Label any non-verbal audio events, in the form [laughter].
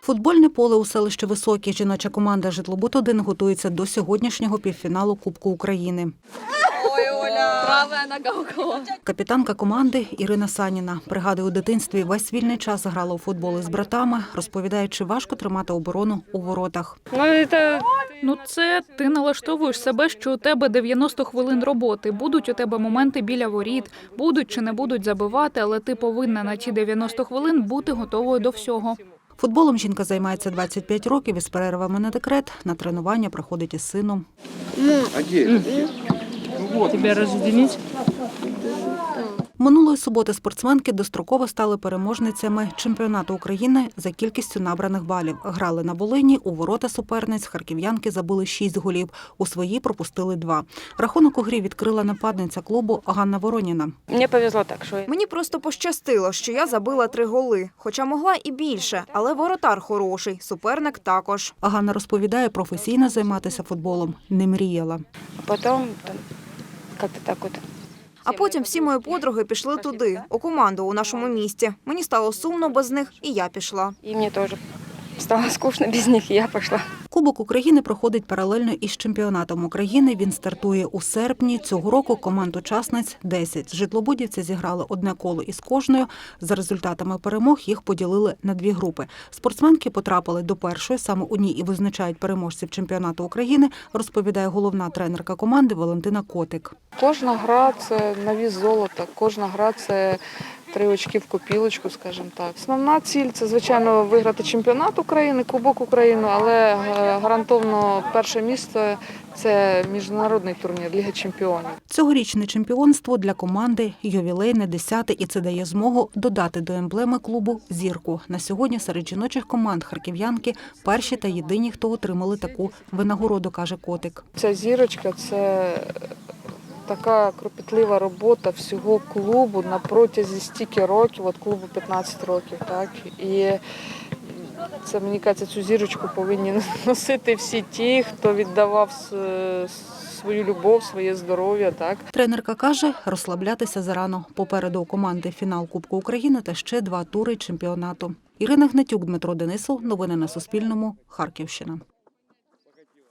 Футбольне поле у селищі Високі жіноча команда «Житлобуд-1» готується до сьогоднішнього півфіналу Кубку України. Нога? Капітанка команди Ірина Саніна пригадує, у дитинстві весь вільний час грала у футбол із братами, розповідає, чи важко тримати оборону у воротах. Ну, это Ну, це ти налаштовуєш себе, що у тебе 90 хвилин роботи. Будуть у тебе моменти біля воріт, будуть чи не будуть забивати, але ти повинна на ті 90 хвилин бути готовою до всього. Футболом жінка займається 25 років із перервами на декрет. На тренування приходить із сином. Тебе разъединить? Суботи спортсменки достроково стали переможницями чемпіонату України за кількістю набраних балів. Грали на Волині, у ворота суперниць харків'янки забили 6 голів, у свої пропустили 2. Рахунок у грі відкрила нападниця клубу Ганна Вороніна. Мне повезло так, что Мені просто пощастило, що я забила три голи, хоча могла і більше, але воротар хороший, суперник також. Ганна розповідає, професійно займатися футболом не мріяла. а потом там, как-то так вот. А потім всі мої подруги пішли туди, у команду у нашому місті. Мені стало сумно без них, і я пішла. І мені тоже стало скучно без них, и я пошла. Кубок України проходить паралельно із чемпіонатом України. Він стартує у серпні. Цього року команд учасниць 10. Житлобудівці зіграли одне коло із кожною. За результатами перемог їх поділили на дві групи. Спортсменки потрапили до першої, саме у ній і визначають переможців чемпіонату України, розповідає головна тренерка команди Валентина Котик. Кожна гра це на віз золота, кожна гра це три очки в копілочку, скажімо так. Основна ціль це, звичайно, виграти чемпіонат України, Кубок України, але е, гарантовано перше місце це міжнародний турнір Ліга Чемпіонів. Цьогорічне чемпіонство для команди ювілейне десяте, і це дає змогу додати до емблеми клубу зірку. На сьогодні серед жіночих команд харків'янки перші та єдині, хто отримали таку винагороду, каже Котик. Ця зірочка це така кропітлива робота всього клубу на протязі стільки років, от клубу 15 років, так і це мені кажеться, цю зірочку повинні [laughs] носити всі ті, хто віддавав свою любов, своє здоров'я, так. Тренерка каже, розслаблятися зарано. Попереду у команди фінал Кубку України та ще два тури чемпіонату. Ірина Гнатюк, Дмитро Денисов. Новини на Суспільному. Харківщина.